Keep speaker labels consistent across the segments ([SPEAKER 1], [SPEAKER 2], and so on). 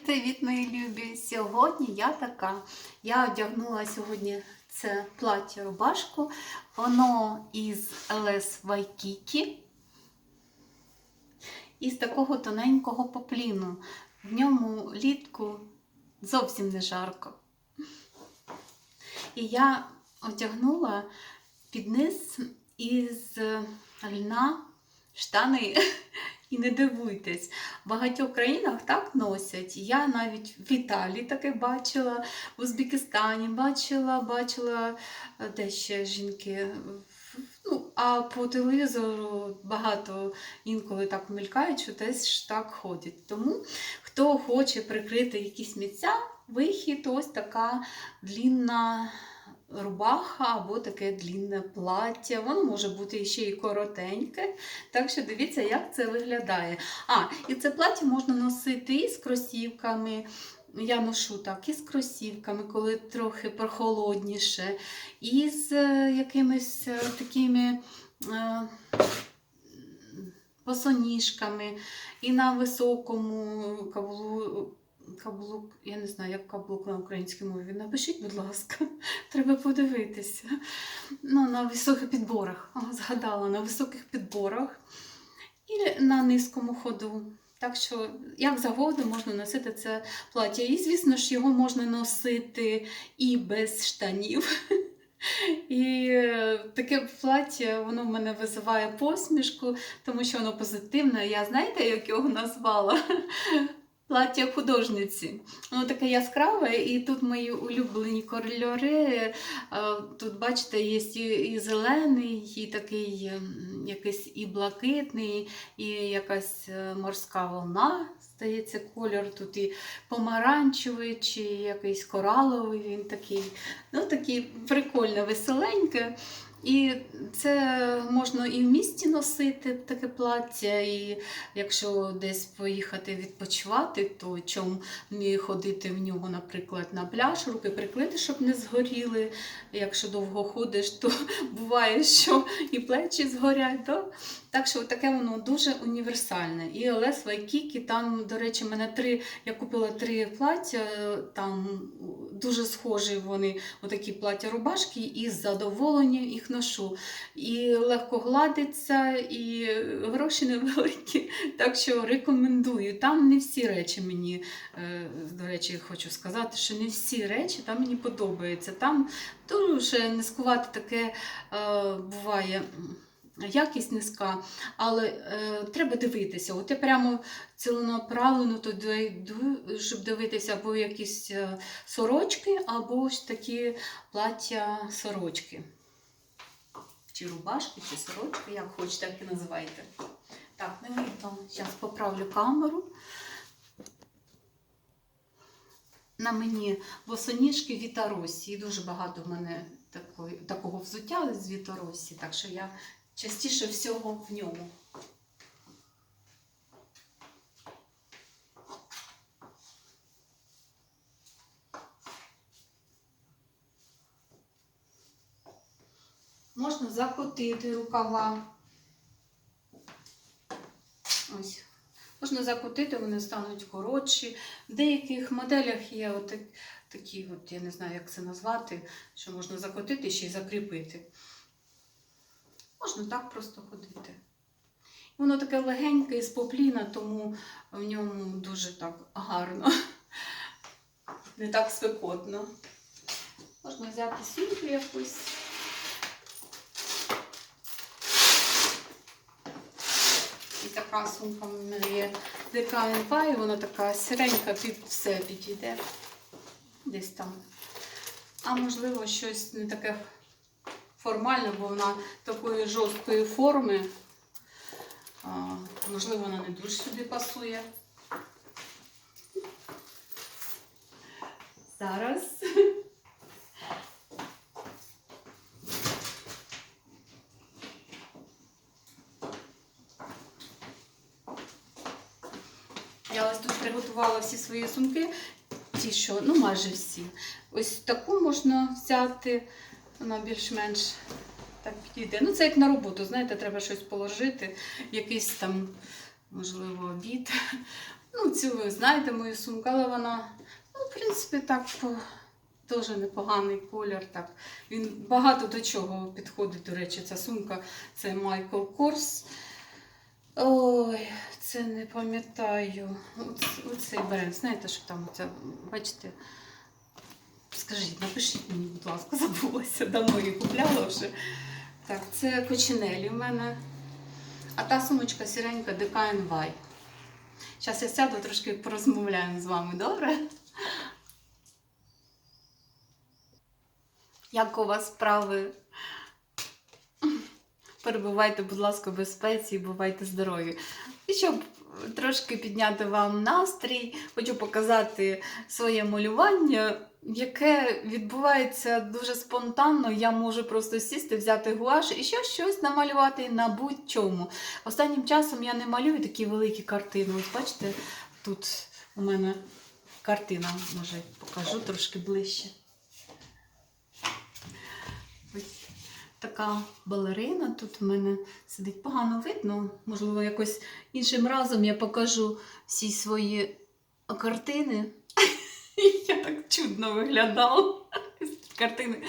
[SPEAKER 1] Привіт, мої любі! Сьогодні я така. Я одягнула сьогодні це плаття рубашку. Воно із LS Waikiki. Із такого тоненького попліну. В ньому літку зовсім не жарко. І я одягнула під низ із льна штани. І не дивуйтесь, в багатьох країнах так носять. Я навіть в Італії таке бачила, в Узбекистані бачила, бачила е, де ще жінки. Ну, а по телевізору багато інколи так мелькають, що теж так ходять. Тому хто хоче прикрити якісь місця, вихід, ось така длінна рубаха або таке длінне плаття. Воно може бути ще й коротеньке. Так що дивіться, як це виглядає. А, і це плаття можна носити і з кросівками. Я ношу так, і з кросівками, коли трохи прохолодніше, і з е, якимись е, такими е, босоніжками, і на високому каблу. Каблук, я не знаю, як каблук на українській мові. Напишіть, будь ласка, треба подивитися. Ну, на високих підборах. Згадала, на високих підборах і на низькому ходу. Так що, як завгодно, можна носити це плаття. І, звісно ж, його можна носити і без штанів. І е, таке плаття воно в мене визиває посмішку, тому що воно позитивне. Я знаєте, як його назвала? Плаття художниці. Воно таке яскраве, і тут мої улюблені кольори. Е, Тут, бачите, є і, зелений, і такий ем, якийсь і блакитний, і якась е, морська волна. Здається, кольор тут і помаранчевий, чи якийсь кораловий. Він такий, ну такий прикольно, веселенький. І це можна і в місті носити таке плаття, і якщо десь поїхати відпочивати, то чому не ходити в нього, наприклад, на пляж, руки прикрити, щоб не згоріли. Якщо довго ходиш, то буває, що і плечі згорять. Да? Так що таке воно дуже універсальне. І Олес Вайкікі, там, до речі, мене три, я купила три плаття, там дуже схожі вони, отакі плаття рубашки, і з задоволенням їх ношу. І легко гладиться, і гроші невеликі. Так що рекомендую. Там не всі речі мені, е, до речі, хочу сказати, що не всі речі там мені подобаються. Там дуже низкувати таке е, буває. Якість низька, але е, треба дивитися. От я прямо ціленаправлено туди йду, щоб дивитися або якісь е, сорочки, або ж такі плаття сорочки. Чи рубашки, чи сорочки, як хочете, так і називайте. Так, не видно. Зараз поправлю камеру. На мені босоніжки Вітаросі. І дуже багато в мене такої, такого взуття з Вітаросі, так що я частіше всього в ньому. Можна закотити рукава. Ось. Можна закотити, вони стануть коротші. В деяких моделях є от такі, от, я не знаю, як це назвати, що можна закотити ще й закріпити. Можна так просто ходити. Воно таке легеньке із попліна, тому в ньому дуже так гарно, не так спекотно. Можна взяти сумку якусь. І така сумка в мене є DKNY, вона така сіренька, під все підійде десь там. А можливо, щось не таке формальне, бо вона такої жорсткої форми. Можливо, вона не дуже сюди пасує. Зараз. Я ось тут приготувала всі свої сумки, ті, що, ну майже всі. Ось таку можна взяти, вона більш-менш так підійде. Ну, це як на роботу, знаєте, треба щось положити, якийсь там, можливо, обід. Ну, цю ви знаєте мою сумку, але вона, ну, в принципі, так дуже непоганий колір. Так. Він багато до чого підходить, до речі, ця сумка. Це Michael Kors. Ой, це не пам'ятаю. Оцей бренд. Знаєте, що там оце, бачите? Скажіть, напишіть мені, будь ласка, забулася, давно її купляла вже. Так, це кочинелі в мене. А та сумочка сіренька DKNY. Зараз я сяду трошки порозмовляємо з вами, добре? Як у вас справи? Перебувайте, будь ласка, в безпеці і бувайте здорові. І щоб трошки підняти вам настрій, хочу показати своє малювання, яке відбувається дуже спонтанно. Я можу просто сісти, взяти гуаш і ще щось намалювати на будь-чому. Останнім часом я не малюю такі великі картини. Ось бачите, тут у мене картина, може покажу трошки ближче. Ось така балерина тут у мене сидить. Погано видно. Можливо, якось іншим разом я покажу всі свої картини. Чудно виглядала. з Картини.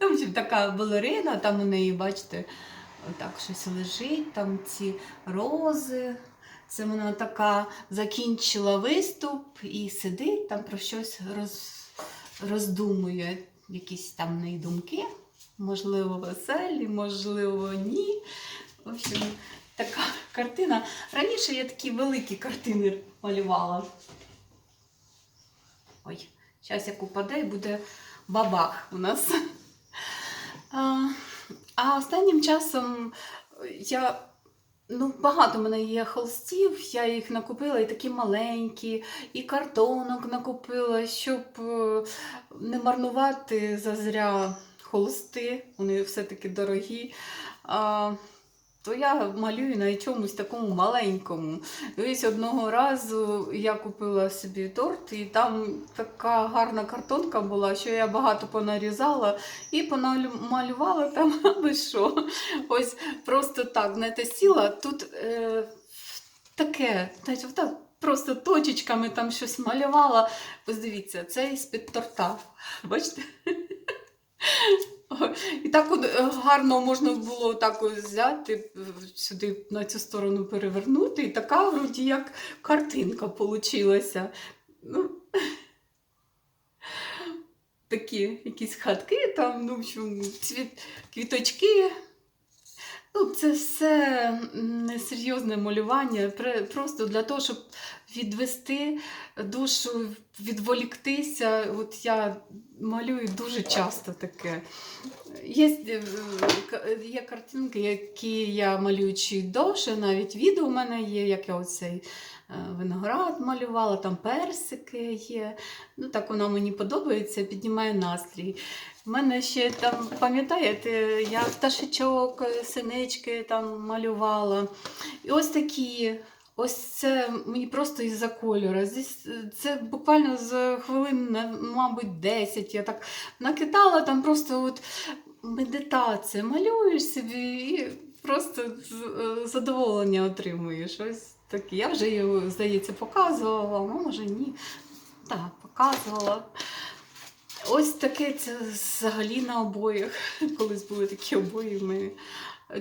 [SPEAKER 1] Ну, в общем, така балерина, там у неї, бачите, так щось лежить, там ці рози. Це вона така закінчила виступ і сидить, там про щось роз, роздумує, якісь там неї думки. Можливо, веселі, можливо, ні. В общем, така картина. Раніше я такі великі картини малювала. Ой, зараз як упаде і буде бабах у нас. А, останнім часом я. Ну, багато в мене є холстів, я їх накупила і такі маленькі, і картонок накупила, щоб е, не марнувати зазря холсти, вони все-таки дорогі. То я малюю на чомусь такому маленькому. Ось одного разу я купила собі торт, і там така гарна картонка була, що я багато понарізала і понамалювала там аби що. Ось просто так, знаєте, сіла. Тут е, таке, знаєте, так, просто точечками там щось малювала. Ось дивіться, це із-під торта. Бачите? І так от е, гарно можна було так ось взяти, е, сюди на цю сторону перевернути, і така вроді як картинка получилася. Ну, такі якісь хатки, там, ну, цвіт, квіточки. Ну, це все несерйозне малювання, просто для того, щоб відвести душу, відволіктися. От я малюю дуже часто таке. Є, е, є картинки, які я малюю чи довше, навіть відео у мене є, як я оцей е, виноград малювала, там персики є. Ну, так воно мені подобається, піднімає настрій. У мене ще там, пам'ятаєте, я пташечок, синички там малювала. І ось такі. Ось це мені просто із-за кольору. Здесь, це буквально з хвилин, мабуть, 10. Я так накидала там просто от медитація. Малюєш собі і просто е, задоволення отримуєш. Ось таке. Я вже його, здається, показувала, а може ні. Так, показувала. Ось таке це взагалі на обоях. Колись були такі обої ми.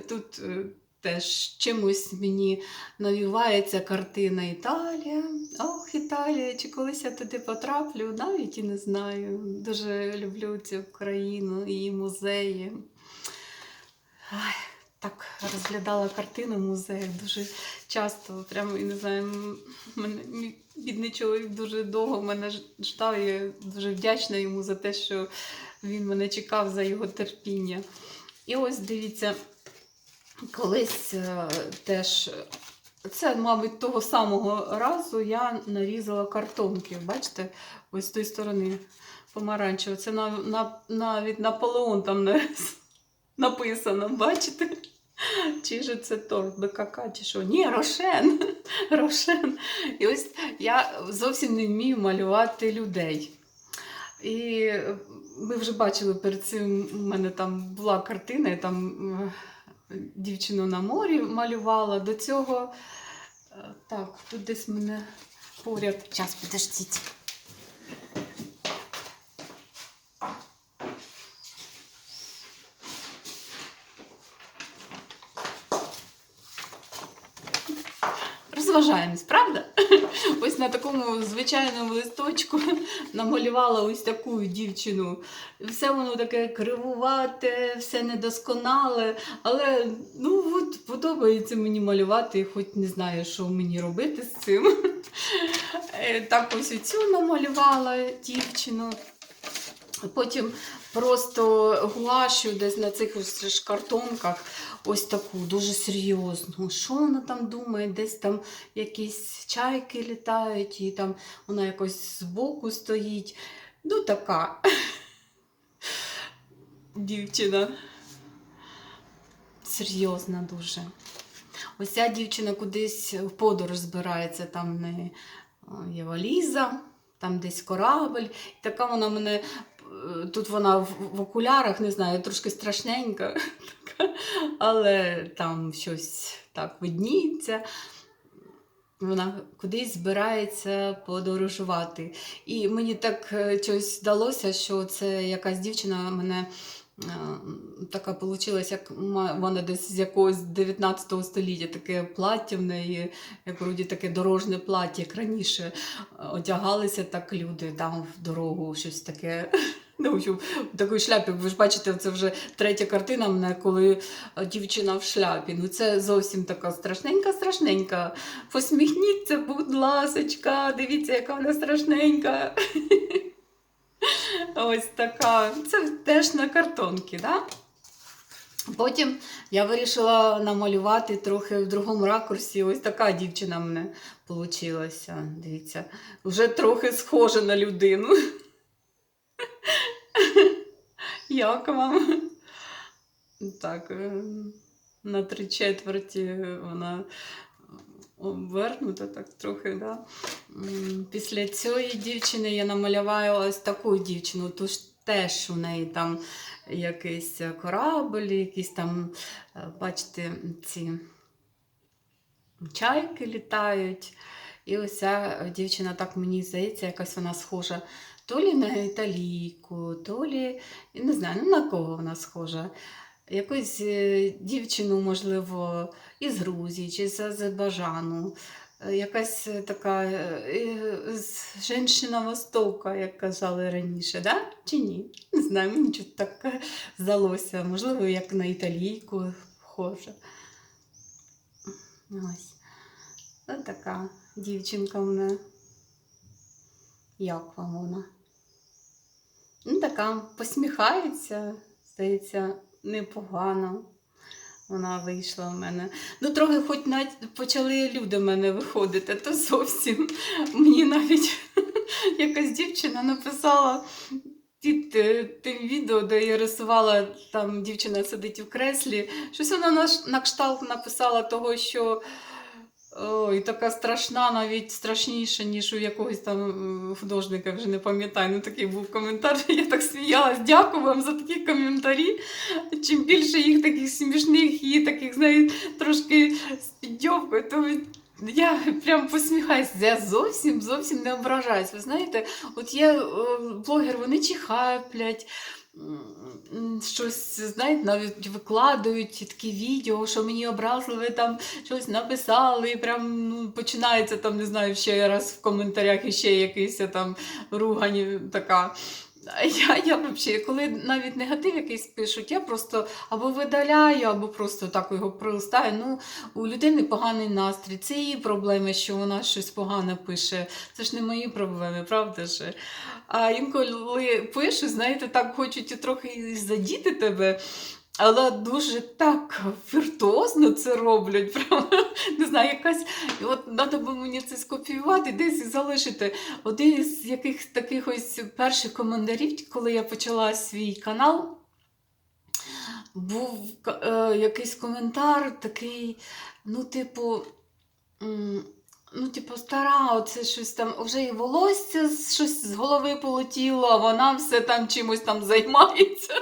[SPEAKER 1] Тут е, теж чимось мені навівається картина Італія. Ох, Італія, чи колись я туди потраплю, навіть і не знаю. Дуже люблю цю країну, її музеї. Ай, так розглядала картину в музеях дуже часто. Прямо, я не знаю, мене, мій бідний чоловік дуже довго мене ждав. і Я дуже вдячна йому за те, що він мене чекав за його терпіння. І ось дивіться, колись е, теж. Це, мабуть, того самого разу я нарізала картонки. Бачите, ось з тої сторони помаранчево. Це на, на, навіть Наполеон там нарис- написано, бачите? Чи ж це торт БКК, чи що? Ні, Рошен. Рошен. І ось я зовсім не вмію малювати людей. І ми вже бачили перед цим, у мене там була картина, я там е, дівчину на морі малювала. До цього, е, так, тут десь мене поряд. Час, підождіть. Розважаємось, правда? Ось на такому звичайному листочку намалювала ось таку дівчину. Все воно таке кривувате, все недосконале, але ну от подобається мені малювати, хоч не знаю, що мені робити з цим. Е, Так ось оцю намалювала дівчину. Потім просто гуашу десь на цих ось картонках ось таку дуже серйозну. Що вона там думає? Десь там якісь чайки літають, і там вона якось збоку стоїть. Ну, така дівчина. Серйозна дуже. Ось ця дівчина кудись в подорож збирається, там в неї є валіза, там десь корабль. І така вона мене. Е, Тут вона в, в окулярах, не знаю, трошки страшненька, але там щось так видніється. Вона кудись збирається подорожувати. І мені так е, щось здалося, що це якась дівчина мене е, така вийшла, як вона десь з якогось 19 століття, таке плаття в неї, як вроді таке дорожне плаття, як раніше е, одягалися так люди там в дорогу, щось таке. Ну, в такій шляпі, ви ж бачите, це вже третя картина мене, коли е, дівчина в шляпі. Ну це зовсім така страшненька, страшненька. Посміхніться, будь ласочка, дивіться, яка вона страшненька. Ось така. Це теж на картонки, да? Потім я вирішила намалювати трохи в другому ракурсі. Ось така дівчина в мене вийшла. Дивіться, вже трохи схожа на людину. Як вам? Так, е, на три четверті вона обвернута так трохи. Да? Після цієї дівчини я намалювала ось таку дівчину. Тож теж у неї там якийсь корабль, якісь там, е, бачите, ці чайки літають. І ось ця дівчина, так мені здається, якась вона схожа то лі на італійку, то лі, не знаю, ну на кого вона схожа. Якусь е, дівчину, можливо, із Грузії чи з Азербайджану. Е, Якась е, така женщина Востока, як казали раніше, да? чи ні? Не знаю, мені щось так здалося. Можливо, як на італійку схожа. Ось. Ось така дівчинка в мене. Як вам вона? Ну, така посміхається, здається, непогано. Вона вийшла в мене. Ну, трохи хоч навіть почали люди в мене виходити, то зовсім мені навіть якась дівчина написала під е, тим відео, де я рисувала, там дівчина сидить в креслі. Щось вона на, на кшталт написала того, що ой, така страшна, навіть страшніша, ніж у якогось там е, художника, вже не пам'ятаю. Ну такий був коментар. Я так сміялась. Дякую вам за такі коментарі. Чим більше їх таких смішних і таких, знаєте, трошки з підйовкою, то я прям посміхаюся. Я зовсім зовсім не ображаюсь. Ви знаєте, от є е, блогер, вони чихаплять. Щось, знаєте, навіть викладають такі відео, що мені образливе там щось написали, і прям ну, починається там, не знаю, ще раз в коментарях іще якийсь там ругань така. Я, я взагалі, коли навіть негатив якийсь пишуть, я просто або видаляю, або просто так його пролистаю. Ну, у людини поганий настрій. Це її проблеми, що вона щось погане пише. Це ж не мої проблеми, правда ж? А інколи пишуть, знаєте, так хочуть трохи задіти тебе. Але дуже так віртуозно це роблять. Правда? Не знаю, якась. От треба би мені це скопіювати, десь і залишити. Один із яких таких ось перших коментарів, коли я почала свій канал, був е, якийсь коментар такий, ну, типу. Ну, типу, стара, оце щось там, вже і волосся щось з голови полетіло, а вона все там чимось там займається.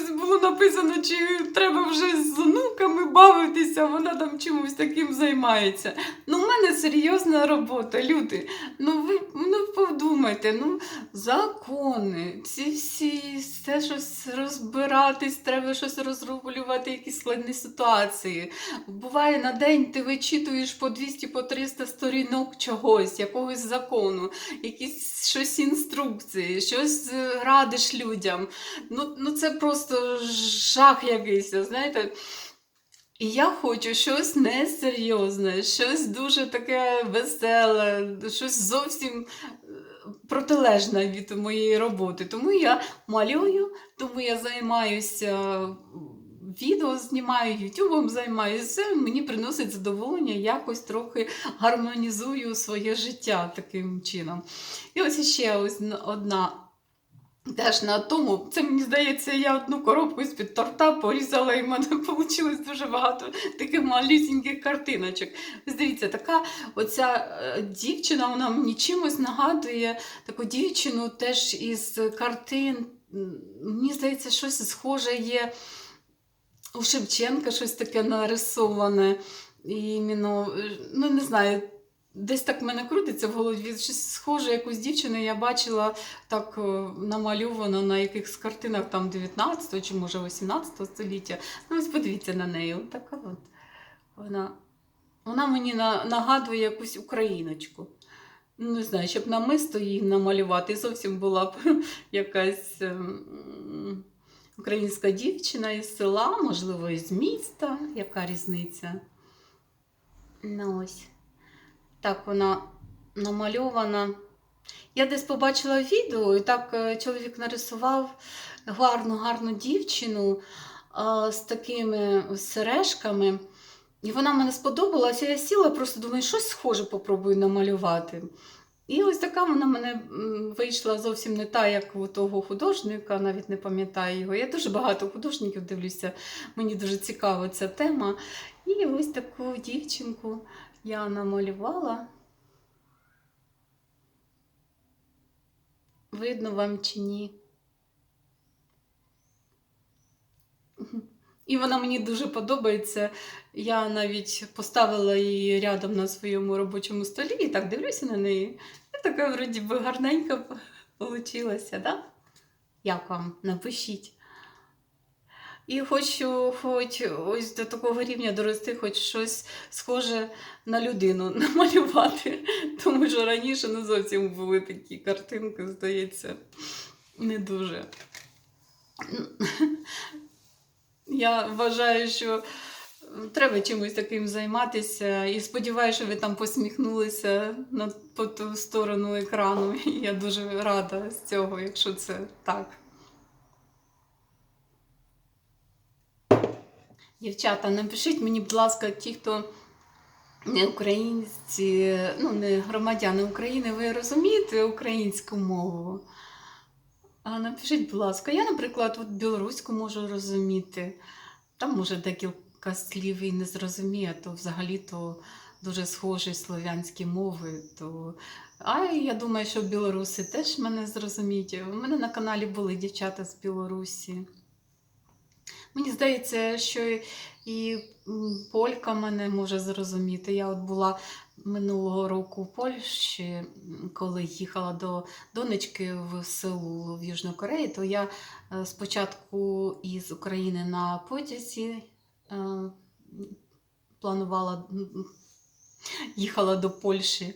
[SPEAKER 1] щось було написано, чи треба вже з онуками бавитися, вона там чимось таким займається. Ну, в мене серйозна робота, люди. Ну ви ну, подумайте, ну закони, ці всі все щось розбиратись, треба щось розрулювати, якісь складні ситуації. Буває на день ти вичитуєш по 200 по 300 сторінок чогось, якогось закону, якісь щось інструкції, щось е, радиш людям. Ну, ну це просто жах якийсь, знаєте. І я хочу щось несерйозне, щось дуже таке веселе, щось зовсім е, протилежне від моєї роботи. Тому я малюю, тому я займаюся відео, знімаю, ютубом займаюся, мені приносить задоволення, якось трохи гармонізую своє життя таким чином. І ось ще ось одна. Теж на тому, це мені здається, я одну коробку з-під торта порізала, і в мене вийшло дуже багато таких малюсіньких картиночок. Дивіться, така оця е, дівчина, вона мені чимось нагадує таку дівчину теж із картин. Мені здається, щось схоже є у Шевченка, щось таке нарисоване. І е, ну не знаю, десь так в мене крутиться в голові. Щось схоже, якусь дівчину я бачила так е, намальовано на якихось картинах там 19 чи може 18 століття. Ну, ось подивіться на неї. От така от. Вона, вона мені на, нагадує якусь україночку. Ну, Не знаю, щоб намисто її намалювати, зовсім була б якась ем, українська дівчина із села, можливо, із міста. Яка різниця? Ну ось. Так вона намальована. Я десь побачила відео, і так е, чоловік нарисував гарну, гарну дівчину а, з такими сережками. І вона мене сподобалася. Я сіла, просто думаю, щось схоже попробую намалювати. І ось така вона мене вийшла зовсім не та, як у того художника, навіть не пам'ятаю його. Я дуже багато художників дивлюся, мені дуже цікава ця тема. І ось таку дівчинку я намалювала. Видно вам чи ні? І вона мені дуже подобається. Я навіть поставила її рядом на своєму робочому столі і так дивлюся на неї. І така вроді би гарненька получилася, да? Як вам? Напишіть. І хочу хоч ось до такого рівня дорости, хоч щось схоже на людину намалювати. Тому що раніше не зовсім були такі картинки, здається, не дуже. Я вважаю, що треба чимось таким займатися. І сподіваюся, що ви там посміхнулися на по ту сторону екрану. Я дуже рада з цього, якщо це так. Дівчата, напишіть мені, будь ласка, ті, хто не українці, ну, не громадяни України, ви розумієте українську мову? А напишіть, будь ласка, я, наприклад, от білоруську можу розуміти. Там може декілька слів і не зрозуміє, то взагалі-то дуже схожі слов'янські мови. То... А я думаю, що білоруси теж мене зрозуміють. У мене на каналі були дівчата з Білорусі. Мені здається, що і полька мене може зрозуміти. Я от була минулого року в Польщі, коли їхала до донечки в село в Южну Кореї, то я е, спочатку із України на потязі е, планувала їхала до Польщі.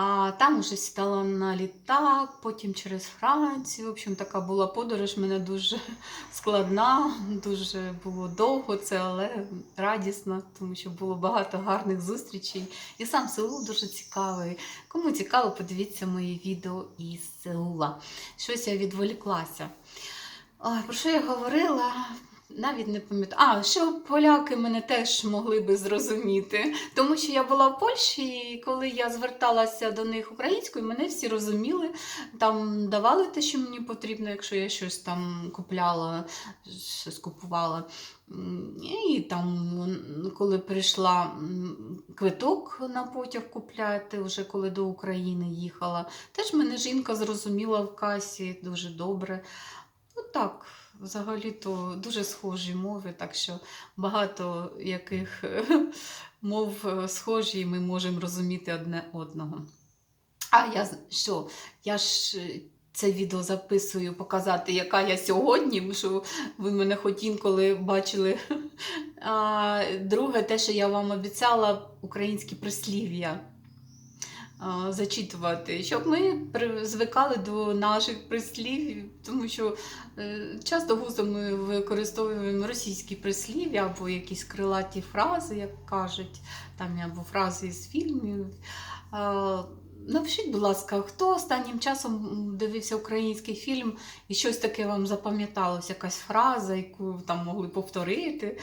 [SPEAKER 1] А там уже сідала на літак, потім через Францію. В общем, така була подорож, мене дуже складна, дуже було довго це, але радісно, тому що було багато гарних зустрічей. І сам Сеул дуже цікавий. Кому цікаво, подивіться мої відео із Сеула. Щось я відволіклася. Про що я говорила? Навіть не пам'ятаю. А, що поляки мене теж могли би зрозуміти. Тому що я була в Польщі, і коли я зверталася до них українською, мене всі розуміли. Там давали те, що мені потрібно, якщо я щось там купляла, щось купувала. І там, коли прийшла квиток на потяг купляти, вже коли до України їхала, теж мене жінка зрозуміла в касі дуже добре. Ну так, взагалі-то дуже схожі мови, так що багато яких мов е, схожі, і ми можемо розуміти одне одного. А я що? Я ж е, це відео записую показати, яка я сьогодні, що ви мене хоч інколи бачили. А, друге, те, що я вам обіцяла, українські прислів'я зачитувати, щоб ми звикали до наших прислів, тому що е, часто густо ми використовуємо російські прислів'я або якісь крилаті фрази, як кажуть, там або фрази з фільмів. Напишіть, будь ласка, хто останнім часом дивився український фільм і щось таке вам запам'яталось, якась фраза, яку там могли повторити,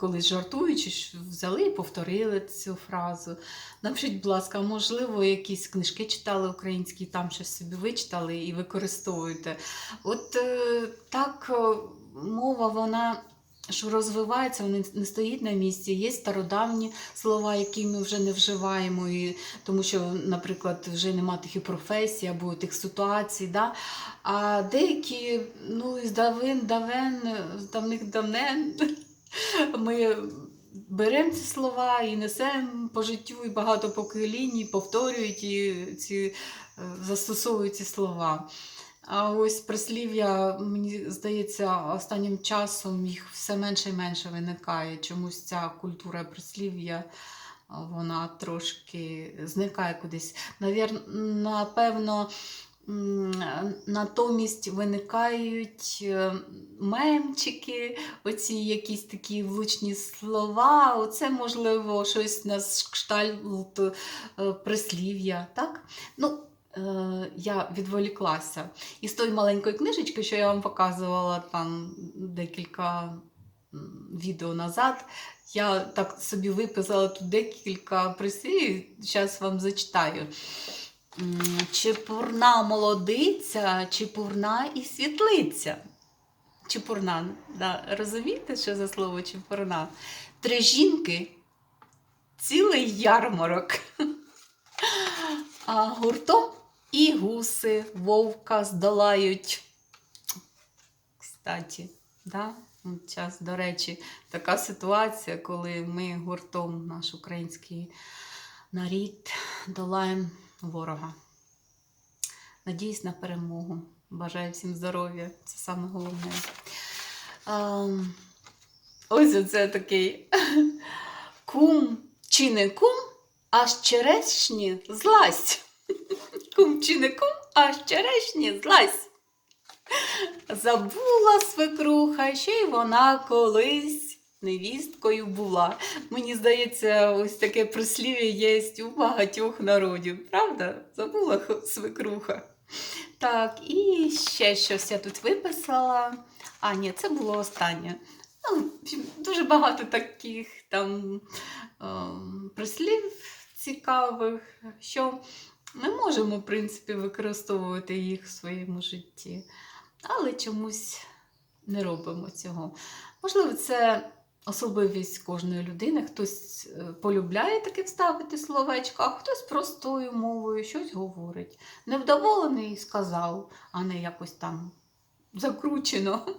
[SPEAKER 1] колись жартуючи, взяли і повторили цю фразу. Напишіть, будь ласка, можливо, якісь книжки читали українські, там щось собі вичитали і використовуєте. От е, так е, мова, вона. Що розвивається, вона не стоїть на місці. Є стародавні слова, які ми вже не вживаємо, і, тому що, наприклад, вже нема тих професій або тих ситуацій. Да? А деякі, ну, із давин, давен, з давних давнен ми беремо ці слова і несемо по життю, і багато поколінь повторюють і ці, е, застосовують ці слова. А ось прислів'я, мені здається, останнім часом їх все менше і менше виникає. Чомусь ця культура прислів'я вона трошки зникає кудись. Навір... Напевно, натомість виникають е, мемчики, оці якісь такі влучні слова. Оце, можливо, щось на кшталт е, прислів'я. Так? Ну, я відволіклася. Із тої маленької книжечки, що я вам показувала там декілька відео назад, я так собі виписала тут декілька прислів, зараз вам зачитаю. Чепурна молодиця, чепурна і світлиця. Чепурна, да. розумієте, що за слово чепурна? Три жінки, цілий ярмарок. А гуртом і гуси вовка здолають. Кстаті, да? час, до речі, така ситуація, коли ми гуртом, наш український нарід, долаємо ворога. Надіюсь на перемогу. Бажаю всім здоров'я. Це саме головне. Ем, ось оце такий кум чи не кум, аж черешні злазь. Кум чи не кум, аж черешні злазь. Забула свекруха, що й вона колись невісткою була. Мені здається, ось таке прислів'я є у багатьох народів. Правда? Забула свекруха. Так, і ще щось я тут виписала. А, ні, це було останнє. Ну, дуже багато таких там ем, прислів цікавих, що ми можемо, в принципі, використовувати їх в своєму житті, але чомусь не робимо цього. Можливо, це особливість кожної людини. Хтось е, полюбляє таке вставити словечко, а хтось простою мовою щось говорить. Невдоволений сказав, а не якось там закручено.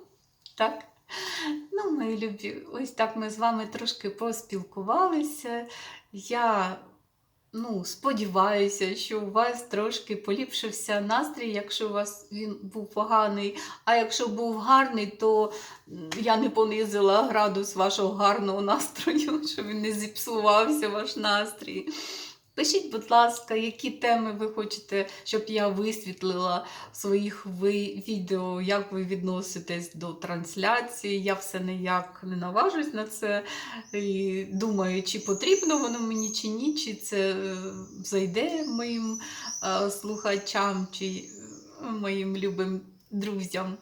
[SPEAKER 1] Так? Ну, мої любі, ось так ми з вами трошки поспілкувалися. Я ну, сподіваюся, що у вас трошки поліпшився настрій, якщо у вас він був поганий. А якщо був гарний, то я не понизила градус вашого гарного настрою, щоб він не зіпсувався ваш настрій. Пишіть, будь ласка, які теми ви хочете, щоб я висвітлила в своїх відео, як ви відноситесь до трансляції. Я все ніяк не наважусь на це. І думаю, чи потрібно воно мені, чи ні, чи це е, зайде моїм е, слухачам, чи е, моїм любим друзям.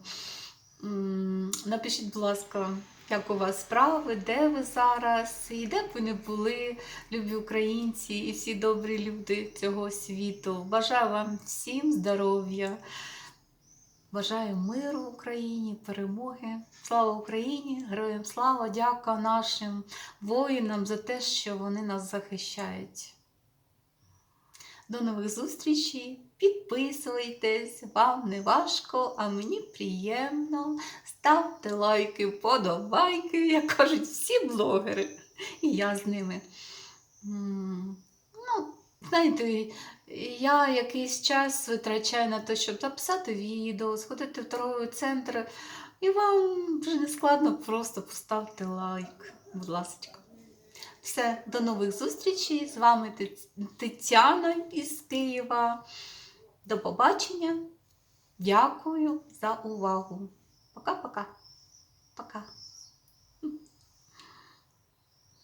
[SPEAKER 1] Напишіть, будь ласка, як у вас справи, де ви зараз, і де б ви не були, любі українці і всі добрі люди цього світу. Бажаю вам всім здоров'я. Бажаю миру Україні, перемоги. Слава Україні! Героям слава! Дяка нашим воїнам за те, що вони нас захищають.
[SPEAKER 2] До нових зустрічей. Підписуйтесь, вам не важко, а мені приємно. Ставте лайки, вподобайки, як кажуть всі блогери. І я з ними. Ну, знаєте, я якийсь час витрачаю на те, щоб записати відео, сходити в торговий центр. І вам вже не складно, просто поставте лайк, будь ласка. Все, до нових зустрічей. З вами Тетяна із Києва. До побачення. Дякую за увагу. Пока-пока. Пока.